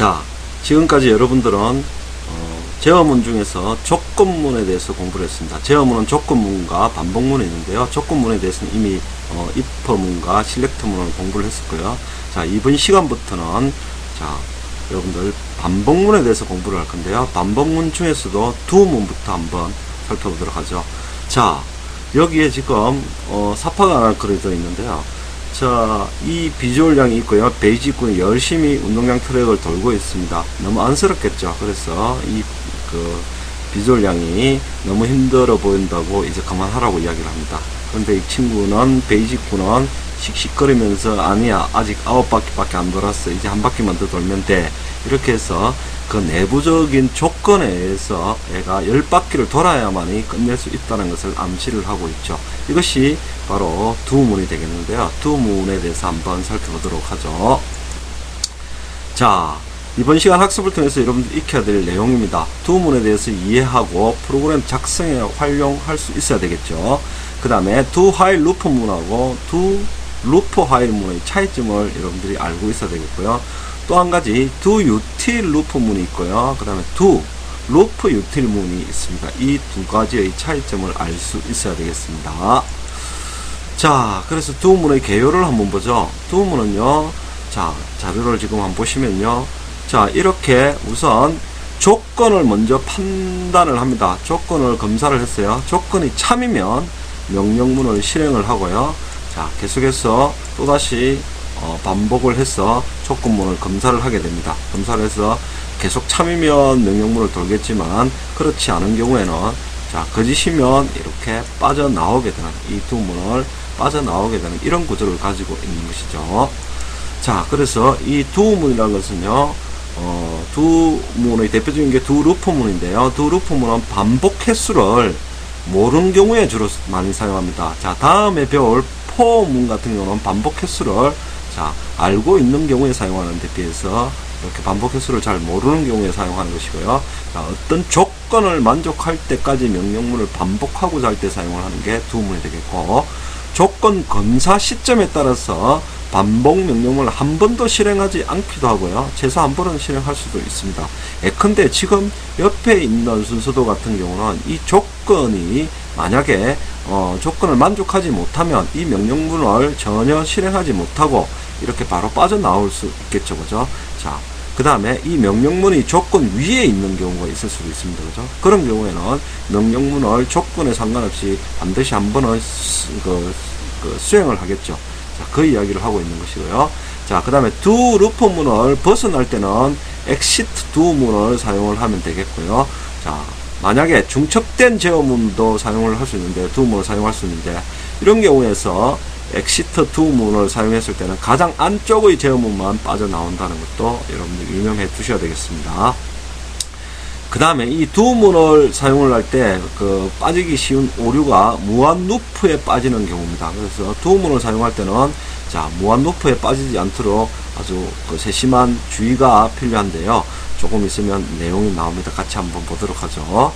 자, 지금까지 여러분들은 어, 제어문 중에서 조건문에 대해서 공부를 했습니다. 제어문은 조건문과 반복문이 있는데요. 조건문에 대해서는 이미 어, if문과 실렉트문을 공부를 했었고요. 자, 이번 시간부터는 자, 여러분들 반복문에 대해서 공부를 할 건데요. 반복문 중에서도 두 문부터 한번 살펴보도록 하죠. 자, 여기에 지금 어, 사파가 하나 그려져 있는데요. 자, 이 비주얼량이 있고요. 베이지 군이 열심히 운동량 트랙을 돌고 있습니다. 너무 안쓰럽겠죠. 그래서 이 그 비주얼량이 너무 힘들어 보인다고 이제 그만하라고 이야기를 합니다. 그런데 이 친구는 베이지 군은 씩씩거리면서 아니야 아직 아홉 바퀴밖에 안 돌았어 이제 한 바퀴만 더 돌면 돼 이렇게 해서 그 내부적인 조건에 의해서 애가 열 바퀴를 돌아야만이 끝낼 수 있다는 것을 암시를 하고 있죠. 이것이 바로 두문이 되겠는데요. 두문에 대해서 한번 살펴보도록 하죠. 자, 이번 시간 학습을 통해서 여러분들 익혀야 될 내용입니다. 두문에 대해서 이해하고 프로그램 작성에 활용할 수 있어야 되겠죠. 그 다음에 두 화일 루프 문하고 두 루프 화일 문의 차이점을 여러분들이 알고 있어야 되겠고요. 또 한 가지 두 유틸 루프 문이 있고요. 그 다음에 두 루프 유틸 문이 있습니다. 이 두 가지의 차이점을 알 수 있어야 되겠습니다. 자, 그래서 두 문의 개요를 한번 보죠. 두 문은요, 자, 자료를 지금 한번 보시면요. 자, 이렇게 우선 조건을 먼저 판단을 합니다. 조건을 검사를 했어요. 조건이 참이면 명령문을 실행을 하고요. 자, 계속해서 또다시 어, 반복을 해서 조건문을 검사를 하게 됩니다. 검사를 해서 계속 참이면 명령문을 돌겠지만 그렇지 않은 경우에는 자, 거짓이면 이렇게 빠져나오게 되는 이 두 문을 빠져나오게 되는 이런 구조를 가지고 있는 것이죠. 자, 그래서 이 두 문이라는 것은요, 어, 두 문의 대표적인 게 두 루프 문인데요. 두 루프 문은 반복 횟수를 모르는 경우에 주로 많이 사용합니다. 자, 다음에 배울 포 문 같은 경우는 반복 횟수를 자, 알고 있는 경우에 사용하는 데 비해서 이렇게 반복 횟수를 잘 모르는 경우에 사용하는 것이고요. 자, 어떤 조건을 만족할 때까지 명령문을 반복하고자 할때 사용을 하는 게 두문이 되겠고, 조건 검사 시점에 따라서 반복 명령문을 한 번도 실행하지 않기도 하고요. 최소 한 번은 실행할 수도 있습니다. 예컨대 지금 옆에 있는 순서도 같은 경우는 이 조건이 만약에 어, 조건을 만족하지 못하면 이 명령문을 전혀 실행하지 못하고 이렇게 바로 빠져나올 수 있겠죠. 그죠? 자, 그 다음에 이 명령문이 조건 위에 있는 경우가 있을 수도 있습니다. 그죠? 그런 경우에는 명령문을 조건에 상관없이 반드시 한 번은 수, 그, 그 수행을 하겠죠. 자, 그 이야기를 하고 있는 것이고요. 자, 그 다음에 두 루프문을 벗어날 때는 두 문을 사용을 하면 되겠고요. 자, 만약에 중첩된 제어문도 사용을 할 수 있는데, 두 문을 사용할 수 있는데, 이런 경우에서 엑시트 두 문을 사용했을 때는 가장 안쪽의 제어문만 빠져나온다는 것도 여러분들 유념해 두셔야 되겠습니다. 그 다음에 이 두 문을 사용을 할 때 그 빠지기 쉬운 오류가 무한 루프에 빠지는 경우입니다. 그래서 두 문을 사용할 때는 자 무한 루프에 빠지지 않도록 아주 그 세심한 주의가 필요한데요. 조금 있으면 내용이 나옵니다. 같이 한번 보도록 하죠.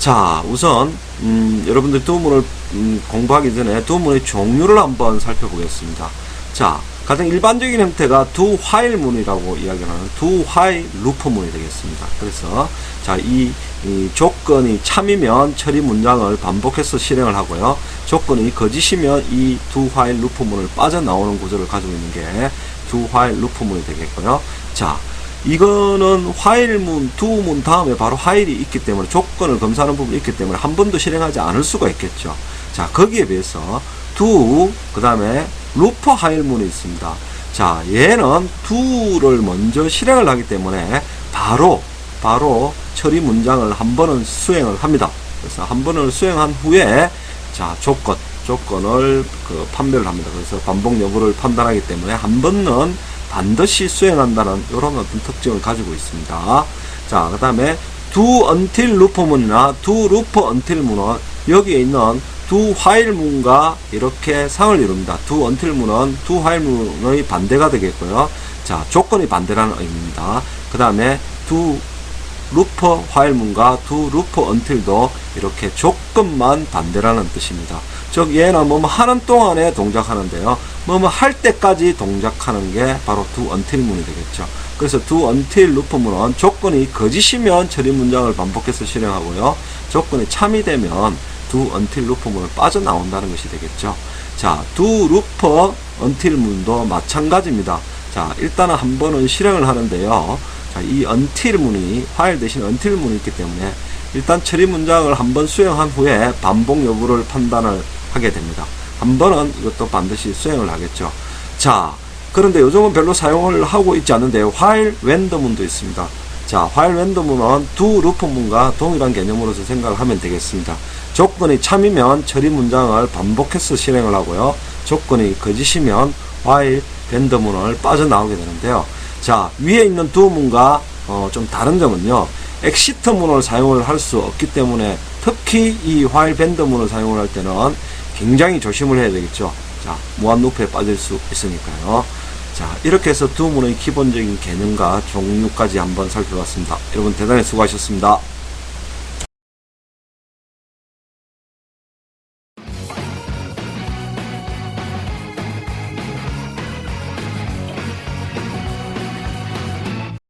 자, 우선 음, 여러분들 두 문을 음, 공부하기 전에 두 문의 종류를 한번 살펴보겠습니다. 자, 가장 일반적인 형태가 두 화일 문이라고 이야기하는 두 화일 루프 문이 되겠습니다. 그래서 자, 이, 이 조건이 참이면 처리 문장을 반복해서 실행을 하고요. 조건이 거짓이면 이 두 화일 루프 문을 빠져나오는 구조를 가지고 있는 게 두 화일 루프 문이 되겠고요. 자, 이거는 화일문, 두문 다음에 바로 화일이 있기 때문에 조건을 검사하는 부분이 있기 때문에 한 번도 실행하지 않을 수가 있겠죠. 자, 거기에 비해서 두, 그 다음에 루프 화일문이 있습니다. 자, 얘는 두를 먼저 실행을 하기 때문에 바로, 바로 처리 문장을 한 번은 수행을 합니다. 그래서 한 번을 수행한 후에 자, 조건, 조건을 그 판별을 합니다. 그래서 반복 여부를 판단하기 때문에 한 번은 반드시 수행한다는 이런 어떤 특징을 가지고 있습니다. 자, 그 다음에 두 언틸 루퍼 문이나 두 루퍼 언틸 문은 여기에 있는 두 화일 문과 이렇게 상을 이룹니다. 두 언틸 문은 두 화일 문의 반대가 되겠고요. 자, 조건이 반대라는 의미입니다. 그 다음에 두 루퍼 화일문과 두 루퍼 언틸도 이렇게 조건만 반대라는 뜻입니다. 즉 얘는 뭐뭐 하는 동안에 동작하는데요. 뭐뭐 할 때까지 동작하는 게 바로 두 언틸 문이 되겠죠. 그래서 두 언틸 루프문은 조건이 거짓이면 처리 문장을 반복해서 실행하고요. 조건이 참이 되면 두 언틸 루프문을 빠져나온다는 것이 되겠죠. 자, 두 루퍼 언틸 문도 마찬가지입니다. 자, 일단은 한 번은 실행을 하는데요. 자, 이 until 문이 while 대신 until 문이 있기 때문에 일단 처리 문장을 한번 수행한 후에 반복 여부를 판단을 하게 됩니다. 한 번은 이것도 반드시 수행을 하겠죠. 자, 그런데 요즘은 별로 사용을 하고 있지 않는데요. while when the 문도 있습니다. 자, while when the 문은 두 루프 문과 동일한 개념으로서 생각을 하면 되겠습니다. 조건이 참이면 처리 문장을 반복해서 실행을 하고요. 조건이 거짓이면 while when the 문을 빠져나오게 되는데요. 자, 위에 있는 두 문과 어, 좀 다른 점은요. 엑시트 문을 사용을 할 수 없기 때문에 특히 이 while 밴드 문을 사용을 할 때는 굉장히 조심을 해야 되겠죠. 자, 무한 루프에 빠질 수 있으니까요. 자, 이렇게 해서 두 문의 기본적인 개념과 종류까지 한번 살펴봤습니다. 여러분 대단히 수고하셨습니다.